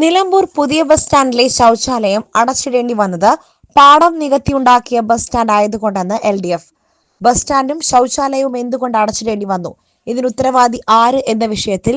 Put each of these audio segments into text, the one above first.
നിലമ്പൂർ പുതിയ ബസ് സ്റ്റാൻഡിലെ ശൗചാലയം അടച്ചിടേണ്ടി വന്നത് പാടം നികത്തിയുണ്ടാക്കിയ ബസ് സ്റ്റാൻഡ് ആയതുകൊണ്ടെന്ന് എൽ ഡി എഫ്. ബസ് സ്റ്റാൻഡും ശൗചാലയവും എന്തുകൊണ്ട് അടച്ചിടേണ്ടി വന്നു? ഇതിന് ഉത്തരവാദി ആര് എന്ന വിഷയത്തിൽ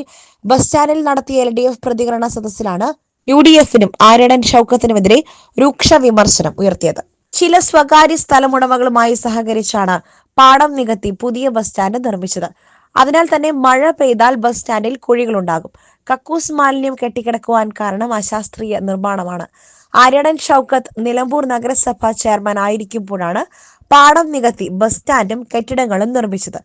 ബസ് സ്റ്റാൻഡിൽ നടത്തിയ എൽ ഡി എഫ് പ്രതികരണ സദസ്സിലാണ് യു ഡി എഫിനും ആര്യടൻ ഷൗക്കത്തിനുമെതിരെ രൂക്ഷ വിമർശനം ഉയർത്തിയത്. ചില സ്വകാര്യ സ്ഥലമുടമകളുമായി സഹകരിച്ചാണ് പാടം നികത്തി പുതിയ ബസ് സ്റ്റാൻഡ് നിർമ്മിച്ചത്. അതിനാൽ തന്നെ മഴ പെയ്താൽ ബസ് സ്റ്റാൻഡിൽ കുഴികളുണ്ടാകും. കക്കൂസ് മാലിന്യം കെട്ടിക്കിടക്കുവാൻ കാരണം അശാസ്ത്രീയ നിർമ്മാണമാണ്. ആര്യടൻ ഷൗക്കത്ത് നിലമ്പൂർ നഗരസഭ ചെയർമാൻ ആയിരിക്കുമ്പോഴാണ് പാടം നികത്തി ബസ് സ്റ്റാൻഡും കെട്ടിടങ്ങളും നിർമ്മിച്ചത്.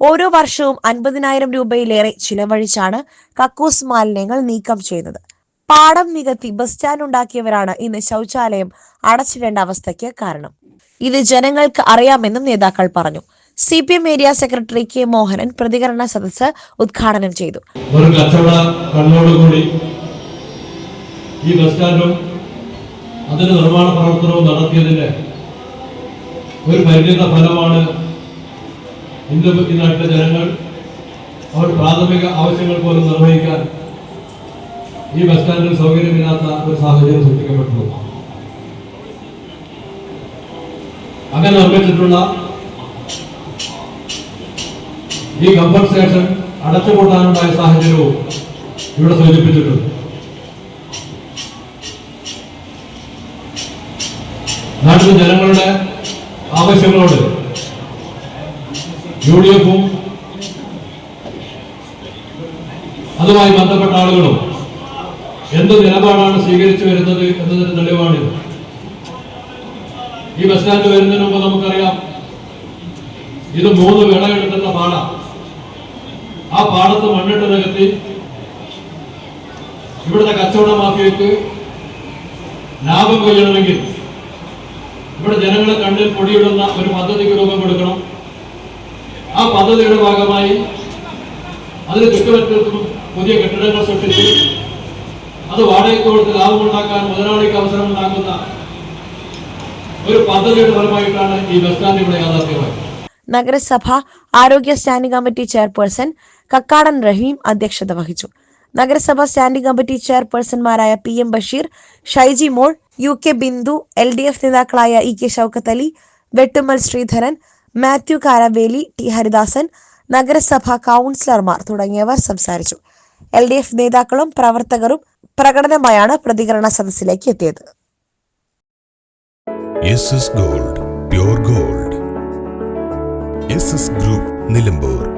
ഓരോ വർഷവും അൻപതിനായിരം രൂപയിലേറെ ചിലവഴിച്ചാണ് കക്കൂസ് മാലിന്യങ്ങൾ നീക്കം ചെയ്യുന്നത്. പാടം നികത്തി ബസ് സ്റ്റാൻഡ് ഉണ്ടാക്കിയവരാണ് ഇന്ന് ശൗചാലയം അടച്ചിടേണ്ട അവസ്ഥയ്ക്ക് കാരണം. ഇത് ജനങ്ങൾക്ക് അറിയാമെന്നും നേതാക്കൾ പറഞ്ഞു. C P M area secretary K Mohanan പ്രതികരണ സദസ്സ് ഉദ്ഘാടനം ചെയ്തു. ഒരു കച്ചവട കണ്ണോടുകൂടി ഈ ബസ് സ്റ്റാൻഡും അതിന്റെ നിർമ്മാണ പ്രവർത്തനവും നടത്തിയതിന്റെ ഒരു പരിണിത ഫലമാണ് ഇന്ന് നാട്ടിലെ ജനങ്ങൾ അവർ പ്രാഥമിക ആവശ്യങ്ങൾ പോലും നിർവഹിക്കാൻ ഈ ബസ് സ്റ്റാൻഡിൽ സൗകര്യമില്ലാത്ത ഒരു സാഹചര്യം സൃഷ്ടിക്കപ്പെട്ടു. അങ്ങനെ നിർമ്മിച്ചിട്ടുള്ള ഈ സ്റ്റേഷൻ അടച്ചുപൂട്ടാനുണ്ടായ സാഹചര്യവും ഇവിടെ സൂചിപ്പിച്ചിട്ടുണ്ട്. നാട്ടിലെ ജനങ്ങളുടെ ആവശ്യങ്ങളോട് യു ഡി എഫും അതുമായി ബന്ധപ്പെട്ട ആളുകളും എന്ത് നിലപാടാണ് സ്വീകരിച്ചു വരുന്നത് എന്നതിന് തെളിവാണിത്. ഈ ബസ് സ്റ്റാൻഡ് വരുന്നതിന് മുമ്പ് നമുക്കറിയാം ഇത് മൂന്ന് വിളവെടുക്കുന്ന എടുക്കുന്ന ആ പാടത്ത് മണ്ണിട്ട് നികത്തി ഇവിടുത്തെ കച്ചവട മാഫിയക്ക് ലാഭം കൊയ്യണമെങ്കിൽ ഇവിടെ ജനങ്ങളെ കണ്ണിൽ പൊടിയിടുന്ന ഒരു പദ്ധതിക്ക് രൂപം കൊടുക്കണം. ആ പദ്ധതിയുടെ ഭാഗമായി അതിന് ചുറ്റുപറ്റും പുതിയ കെട്ടിടങ്ങൾ സൃഷ്ടിച്ച് അത് വാടകയ്ക്ക് കൊടുത്ത് ലാഭമുണ്ടാക്കാൻ മുതലാളിക്ക് അവസരം ഉണ്ടാക്കുന്ന ഒരു പദ്ധതിയുടെ ഫലമായിട്ടാണ് ഈ ബസ് സ്റ്റാൻഡ് ഇവിടെ യാഥാർത്ഥ്യമായത്. നഗരസഭ ആരോഗ്യ standing committee chairperson Kakkadan Rahim അധ്യക്ഷത വഹിച്ചു. നഗരസഭ standing committee ചെയർപേഴ്സൺമാരായ P M Basheer Shaiji Mol U K Bindu L D F നേതാക്കളായ E K Shoukath Ali Vettummal Sreedharan Mathew Karaveli T Haridasan നഗരസഭാ കൗൺസിലർമാർ തുടങ്ങിയവർ സംസാരിച്ചു. എൽ ഡി എഫ് നേതാക്കളും പ്രവർത്തകരും പ്രകടനമായാണ് പ്രതികരണ സദസ്സിലേക്ക് എത്തിയത്. Gold gold. ഗ്രൂപ്പ് നിലമ്പൂർ.